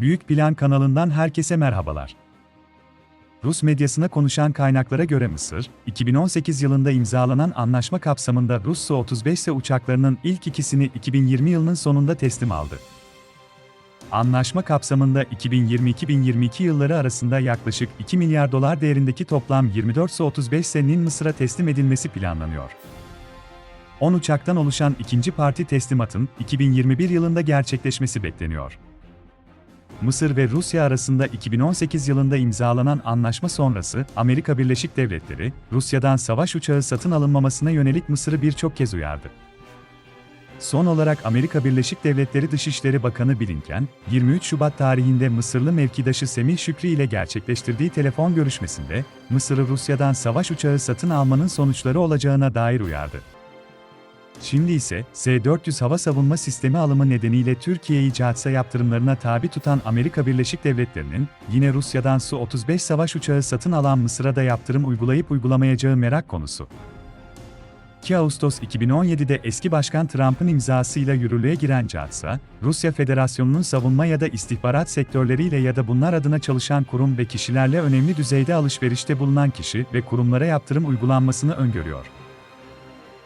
Büyük Plan kanalından herkese merhabalar. Rus medyasına konuşan kaynaklara göre Mısır, 2018 yılında imzalanan anlaşma kapsamında Rus Su-35S uçaklarının ilk ikisini 2020 yılının sonunda teslim aldı. Anlaşma kapsamında 2020-2022 yılları arasında yaklaşık 2 milyar dolar değerindeki toplam 24 Su-35S'nin Mısır'a teslim edilmesi planlanıyor. 10 uçaktan oluşan ikinci parti teslimatın 2021 yılında gerçekleşmesi bekleniyor. Mısır ve Rusya arasında 2018 yılında imzalanan anlaşma sonrası Amerika Birleşik Devletleri, Rusya'dan savaş uçağı satın alınmamasına yönelik Mısır'ı birçok kez uyardı. Son olarak Amerika Birleşik Devletleri Dışişleri Bakanı Blinken, 23 Şubat tarihinde Mısırlı mevkidaşı Semih Şükrü ile gerçekleştirdiği telefon görüşmesinde, Mısır'ı Rusya'dan savaş uçağı satın almanın sonuçları olacağına dair uyardı. Şimdi ise S-400 hava savunma sistemi alımı nedeniyle Türkiye'yi CATSA yaptırımlarına tabi tutan Amerika Birleşik Devletleri'nin yine Rusya'dan Su-35 savaş uçağı satın alan Mısır'a da yaptırım uygulayıp uygulamayacağı merak konusu. 2 Ağustos 2017'de eski başkan Trump'ın imzasıyla yürürlüğe giren CATSA, Rusya Federasyonu'nun savunma ya da istihbarat sektörleriyle ya da bunlar adına çalışan kurum ve kişilerle önemli düzeyde alışverişte bulunan kişi ve kurumlara yaptırım uygulanmasını öngörüyor.